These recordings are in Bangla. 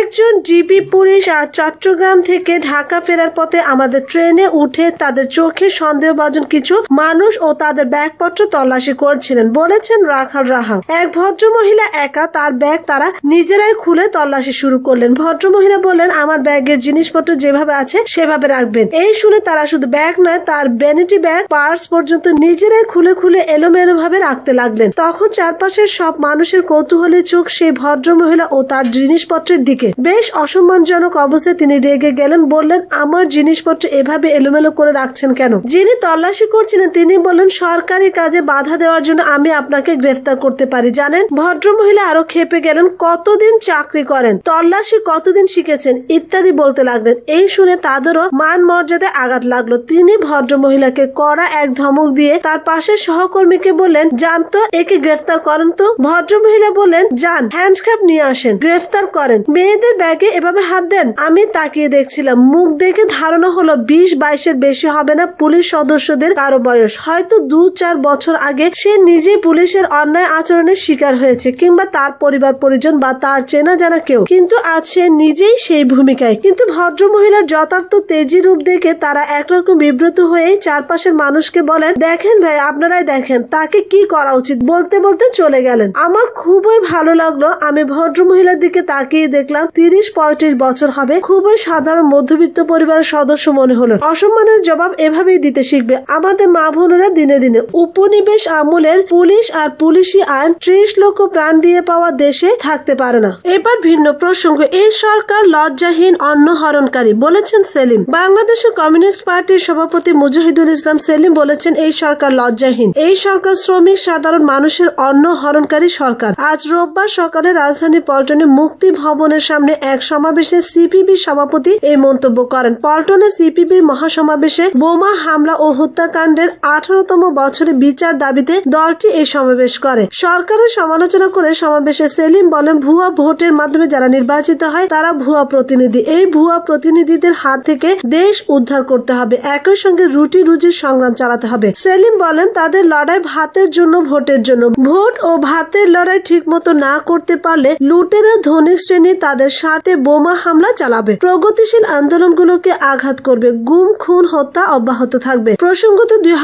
কয়েকজন ডিবি পুলিশ আর চট্টগ্রাম থেকে ঢাকা ফেরার পথে আমাদের ট্রেনে উঠে তাদের চোখে সন্দেহভাজন কিছু মানুষ ও তাদের ব্যাগপত্র তল্লাশি করছিলেন, বলেছেন রাখাল রাহা এক ভদ্র মহিলা একা তার ব্যাগ তারা নিজেরাই খুলে তল্লাশি শুরু করলেন। ভদ্র মহিলা বললেন, আমার ব্যাগের জিনিসপত্র যেভাবে আছে, সেভাবে রাখবেন। এই শুনে তারা শুধু ব্যাগ নয়, তার ভ্যানিটি ব্যাগ পার্স পর্যন্ত নিজেরাই খুলে খুলে এলোমেলো ভাবে রাখতে লাগলেন। তখন চারপাশের সব মানুষের কৌতূহলী চোখ সেই ভদ্র মহিলা ও তার জিনিসপত্রের দিকে বেশ অসম্মানজনক অবস্থায় তিনি রেগে গেলেন, বললেন, আমার জিনিসপত্র এভাবে এলোমেলো করে রাখছেন কেন? যিনি তল্লাশি করছিলেন, তিনি বললেন, সরকারি কাজে বাধা দেওয়ার জন্য আমি আপনাকে গ্রেফতার করতে পারি। জানেন ভদ্র মহিলা আরও খেপে গেলেন, কতদিন চাকরি করেন? তল্লাশি কতদিন শিখেছেন? ইত্যাদি বলতে লাগলেন। এই শুনে তাদেরও মান মর্যাদায় আঘাত লাগল। তিনি ভদ্র মহিলাকে কড়া এক ধমক দিয়ে তার পাশের সহকর্মীকে বললেন জানতো একে গ্রেফতার করেন তো। ভদ্র মহিলা বললেন, যান হ্যান্ডক্যাপ নিয়ে আসেন, গ্রেফতার করেন। মেয়েদের ব্যাগে এভাবে হাত দেন। আমি তাকিয়ে দেখছিলাম, মুখ দেখে ধারণা হলো বিশ বাইশের বেশি হবে না পুলিশ সদস্যদের কারও বয়স। হয়তো দু চার বছর আগে সে নিজে পুলিশের অন্যায় আচরণের শিকার হয়েছে কিংবা তার পরিবার পরিজন বা তার চেনা জানা কেউ। কিন্তু আজ সে নিজেই সেই ভূমিকায়। কিন্তু ভদ্র মহিলার যথার্থ তেজি রূপ দেখে তারা একরকম বিব্রত হয়ে চারপাশের মানুষকে বলেন, দেখেন ভাই, আপনারাই দেখেন, তাকে কি করা উচিত? বলতে বলতে চলে গেলেন। আমার খুবই ভালো লাগল। আমি ভদ্র মহিলার দিকে তাকিয়ে দেখলাম তিরিশ পঁয়ত্রিশ বছর হবে। খুবই সাধারণ মধ্যবিত্ত পরিবারের সদস্য মনে হলো। অসম্মানের জবাব এভাবেই দিতে শিখবে। আমাদের মা বোনেরা দিনে দিনে উপনিবেশ আমলের পুলিশ আর পুলিশি আইন ত্রিশ লক্ষ প্রাণ দিয়ে পাওয়া দেশে থাকতে পারে না। এবার ভিন্ন প্রসঙ্গ। এই সরকার লজ্জাহীন অন্ন হরণকারী বলেছেন সেলিম। বাংলাদেশের কমিউনিস্ট পার্টির সভাপতি মুজাহিদুল ইসলাম সেলিম বলেছেন, এই সরকার লজ্জাহীন। এই সরকার শ্রমিক, সাধারণ মানুষের অন্ন হরণকারী সরকার। আজ রোববার সকালে রাজধানী পল্টনে মুক্তি ভবনের সামনে এক সমাবেশে সিপিবি সভাপতি এই মন্তব্য করেন। পল্টনে সিপিবির মহাসমাবেশে বোমা হামলা ও হত্যাকাণ্ডের আঠারোতম বছরে বিচার দাবিতে দলটি এই সমাবেশ করে। সরকারের সমালোচনা করে সমাবেশে সেলিম বলেন, ভুয়া ভোটের মাধ্যমে যারা নির্বাচিত হয়, তারা ভুয়া প্রতিনিধি। এই ভুয়া প্রতিনিধিদের হাত থেকে দেশ উদ্ধার করতে হবে। একই সঙ্গে রুটি রুজির সংগ্রাম চালাতে হবে। সেলিম বলেন, তাদের লড়াই ভাতের জন্য, ভোটের জন্য। ভোট ও ভাতের লড়াই ঠিক মতো না করতে পারলে লুটেরা ধনী শ্রেণি তাদের স্বার্থে বোমা হামলা চালাবে। প্রগতিশীল আন্দোলনগুলোকে আঘাত করবে, গুম, খুন, হত্যা অব্যাহত থাকবে। প্রসঙ্গত, দুই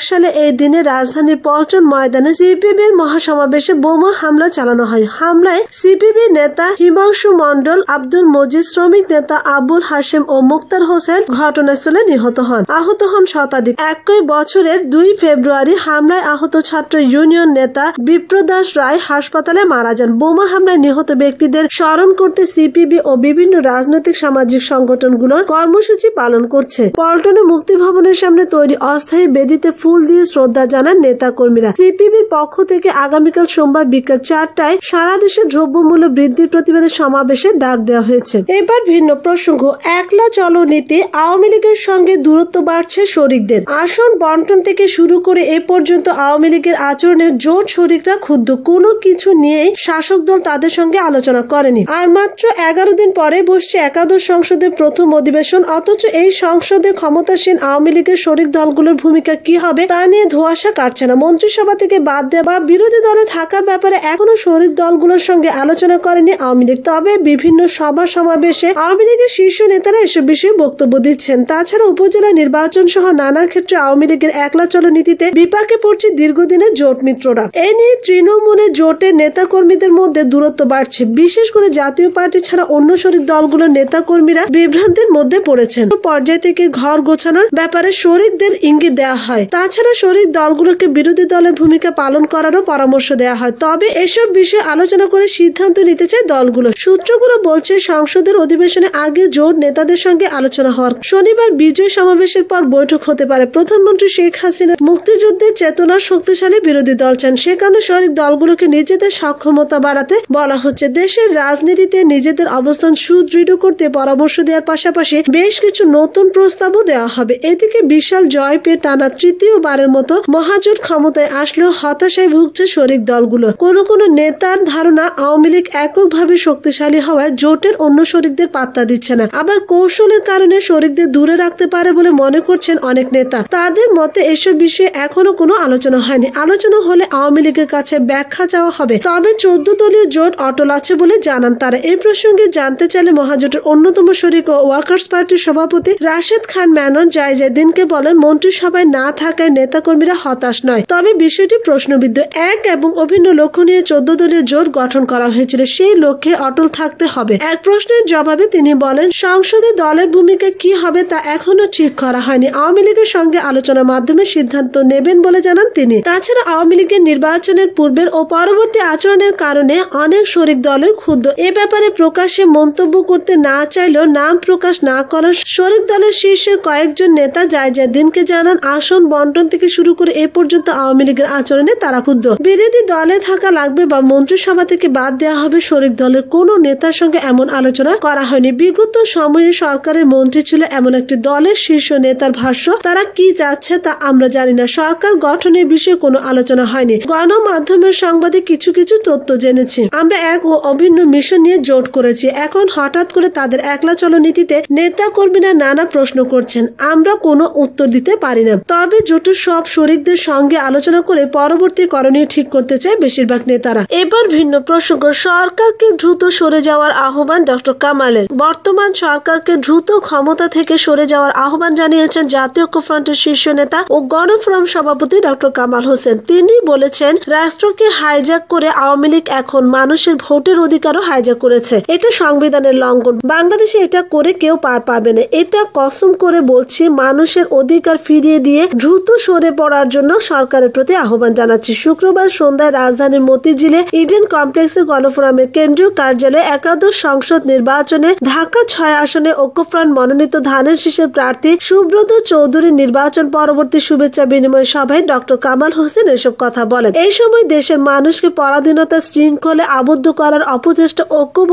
সালে এই দিনে রাজধানীর পল্টন ময়দানে সিপিবির মহাসমাবেশে বোমা হামলা চালানো হয়। হামলায় সিপিবি নেতা হিমাংশু মন্ডল আব্দুল মজিদ শ্রমিক নেতা আবুল হাশেম ও মুক্তার হোসেন ঘটনাস্থলে নিহত হন। আহত হন শতাধিক। একই বছরের দুই ফেব্রুয়ারি হামলায় আহত ছাত্র ইউনিয়ন নেতা বিপ্রদাস রায় হাসপাতালে মারা যান। বোমা হামলায় নিহত ব্যক্তিদের স্মরণ করতে সিপিবি ও বিভিন্ন রাজনৈতিক সামাজিক সংগঠনগুলোর কর্মসূচি পালন করছে। পল্টনে মুক্তি ভবনের সামনে তৈরি অস্থায়ী বেদিতে ফুল দিয়ে শ্রদ্ধা জানান নেতা কর্মীরা সিপিবির পক্ষ থেকে আগামীকাল সোমবার বিকাল চারটায় সারা দেশে দ্রব্যমূল্য বৃদ্ধির প্রতিবাদে সমাবেশে ডাক দেওয়া হয়েছে। এবার ভিন্ন প্রসঙ্গ। একলা চলো নীতি আওয়ামী লীগের সঙ্গে দূরত্ব বাড়ছে শরিকদের। আসন বন্টন থেকে শুরু করে এ পর্যন্ত আওয়ামী লীগের আচরণে জোট শরিকরা ক্ষুদ্র কোনো কিছু নিয়েই শাসক দল তাদের সঙ্গে আলোচনা করেনি। আর মাত্র এগারো দিন পরে বসছে একাদশ সংসদের প্রথম অধিবেশন। অথচ এই সংসদে ক্ষমতাসীন আওয়ামী লীগের শরিক দলগুলোর ভূমিকা কি হবে তা নিয়ে ধোয়াশা কাটছে না। মন্ত্রিসভা থেকে বাদ দেওয়া বা বিরোধী দলে থাকার ব্যাপারে এখনও শরিক দলগুলোর সঙ্গে আলোচনা করেনি আওয়ামী লীগ। তবে বিভিন্ন সভা সমাবেশে আওয়ামী লীগের শীর্ষ নেতারা এসব বিষয়ে বক্তব্য দিচ্ছেন। তাছাড়া উপজেলা নির্বাচন সহ নানা ক্ষেত্রে আওয়ামী লীগের একলা চলো নীতিতে বিপাকে পড়ছে দীর্ঘদিনের জোট মিত্ররা। এ নিয়ে তৃণমূলে জোটের নেতাকর্মীদের মধ্যে দূরত্ব বাড়ছে। বিশেষ করে জাতীয় পার্টি ছাড়া অন্য শরিক দলগুলোর নেতাকর্মীরা বিভ্রান্তির মধ্যে পড়েছেন। পর্যায় থেকে ঘর গোছানোর ব্যাপারে শরিকদের ইঙ্গিত দেওয়া হয়। তাছাড়া শরিক দলগুলোকে বিরোধী দলের ভূমিকা পালন করারও পরামর্শ দেওয়া হয়। তবে এসব বিষয়ে আলোচনা করে সিদ্ধান্ত নিতে চায় দলগুলো। সূত্রগুলো বলছে, সংসদের অধিবেশনে আগে জোট নেতাদের সঙ্গে আলোচনা হওয়ার শনিবার বিজয় সমাবেশের পর বৈঠক হতে পারে। প্রধানমন্ত্রী শেখ হাসিনা মুক্তিযুদ্ধের চেতনার শক্তিশালী বিরোধী দল চান। সে কারণে শরিক দলগুলোকে নিজেদের সক্ষমতা বাড়াতে বলা হচ্ছে। দেশের রাজনীতিতে নিজেদের অবস্থান সুদৃঢ় করতে পরামর্শ দেওয়ার পাশাপাশি বেশ কিছু নতুন প্রস্তাবও দেওয়া হবে। এদিকে বিশাল জয় পেয়ে টানা তৃতীয়বারের মতো মহাজোট ক্ষমতায় আসলেও হতাশায় ভুগছে শরিক দলগুলো। কোন কোন নেতার ধারণা আওয়ামী লীগ এককভাবে শক্তিশালী হওয়ায় জোটের অন্য শরিকদের পাত্তা দিচ্ছে না। আবার কৌশলের কারণে শরিকদের দূরে রাখতে পারে বলে মনে করছেন অনেক নেতা। তাদের মতে এসব বিষয়ে এখনও কোনো আলোচনা হয়নি। আলোচনা হলে আওয়ামী লীগের কাছে ব্যাখ্যা চাওয়া হবে। তবে চোদ্দ দলীয় জোট অটল আছে বলে জানান তারা। এ প্রসঙ্গে জানতে চাইলে মহাজোটের অন্যতম শরিক ও ওয়ার্কার্স পার্টির সভাপতি রাশেদ খান মেনন জায়জাদিনকে বলেন, মন্ত্রিসভায় না থাকায় নেতাকর্মীরা হতাশ নয়। তবে বিষয়টি প্রশ্নবিদ্ধ। এক এবং অভিন্ন লক্ষ্য নিয়ে চোদ্দ দলীয় জোট গঠন করা হয়েছিল। সেই লক্ষ্যে অটল থাকতে হবে। এক প্রশ্নের জবাবে তিনি বলেন, সংসদে দলের ভূমিকা কি হবে তা এখনও ঠিক করা হয়নি। আওয়ামী লীগের সঙ্গে আলোচনার মাধ্যমে সিদ্ধান্ত নেবেন বলে জানান তিনি। তাছাড়া আওয়ামী লীগের নির্বাচনের পূর্বের ও পরবর্তী আচরণের কারণে অনেক শরিক দলের ক্ষুদ্র এ ব্যাপারে প্রকাশ্যে মন্তব্য করতে না চাইলেও নাম প্রকাশ না করার শরিক দলের শীর্ষের কয়েকজন নেতা যায় যায় দিনকে জানান, আসন বন্টন থেকে শুরু করে এ পর্যন্ত আওয়ামী লীগের আচরণে তারা ক্ষুদ্র বিরোধী দলে থাকা লাগবে বা মন্ত্রিসভা থেকে বাদ দেওয়া হবে শরিক দলের কোনো নেতার সঙ্গে এমন আলোচনা করা হয়নি। বিগত সময়ে সরকারের মন্ত্রী ছিল এমন একটি দলের শীর্ষ নেতার ভাষ্য, তারা কি চাচ্ছে তা আমরা জানি না। সরকার গঠনের বিষয়ে কোনো আলোচনা হয়নি। গণমাধ্যমের সংবাদে কিছু কিছু তথ্য জেনেছি। আমরা এক ও অভিন্ন মিশন নিয়ে জোট করেছি। এখন হঠাৎ করে তাদের একলা চলো নীতিতে নেতা কর্মীরা নানা প্রশ্ন করছেন। আমরা কোনো উত্তর দিতে পারি না। তবে জোটের সব শরিকদের সঙ্গে আলোচনা করে পরবর্তী করণীয় ঠিক করতে চায় বেশিরভাগ নেতারা। এবার ভিন্ন প্রসঙ্গ। সরকারকে দ্রুত সরে যাওয়ার আহ্বান ডক্টর কামালের। বর্তমান সরকারকে দ্রুত ক্ষমতা থেকে সরে যাওয়ার আহ্বান জানিয়েছেন জাতীয় ঐক্যফ্রন্টের শীর্ষ নেতা ও গণফোরাম সভাপতি ডক্টর কামাল হোসেন। তিনি বলেছেন, রাষ্ট্রকে হাইজ্যাক করে আওয়ামী লীগ এখন মানুষের ভোটের অধিকারও হাইজ্যাক করেছে। এটা সংবিধানের লঙ্ঘন। বাংলাদেশে এটা করে কেউ পার পাবে না। এটা কসম করে বলছি, মানুষের অধিকার ফিরিয়ে দিয়ে দ্রুত সরে পড়ার জন্য সরকারের প্রতি আহ্বান জানাচ্ছি। শুক্রবার সন্ধ্যায় রাজধানীর মতিঝিলে ইডেন কমপ্লেক্সে গণফোরামের কেন্দ্রীয় কার্যালয়ে একাদশ সংসদ নির্বাচনে ঢাকা ছয় আসনে ঐক্যফ্রন্ট মনোনীত ধানের শীষের প্রার্থী সুব্রত চৌধুরী নির্বাচন পরবর্তী শুভেচ্ছা বিনিময় সভায় ডক্টর কামাল হোসেন এসব কথা বলেন। এই সময় দেশের মানুষকে পরাধীনতা শৃঙ্খলে আবদ্ধ করার অপচেষ্টা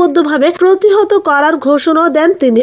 ঐক্যবদ্ধভাবে প্রতিহত করার ঘোষণা দেন তিনি।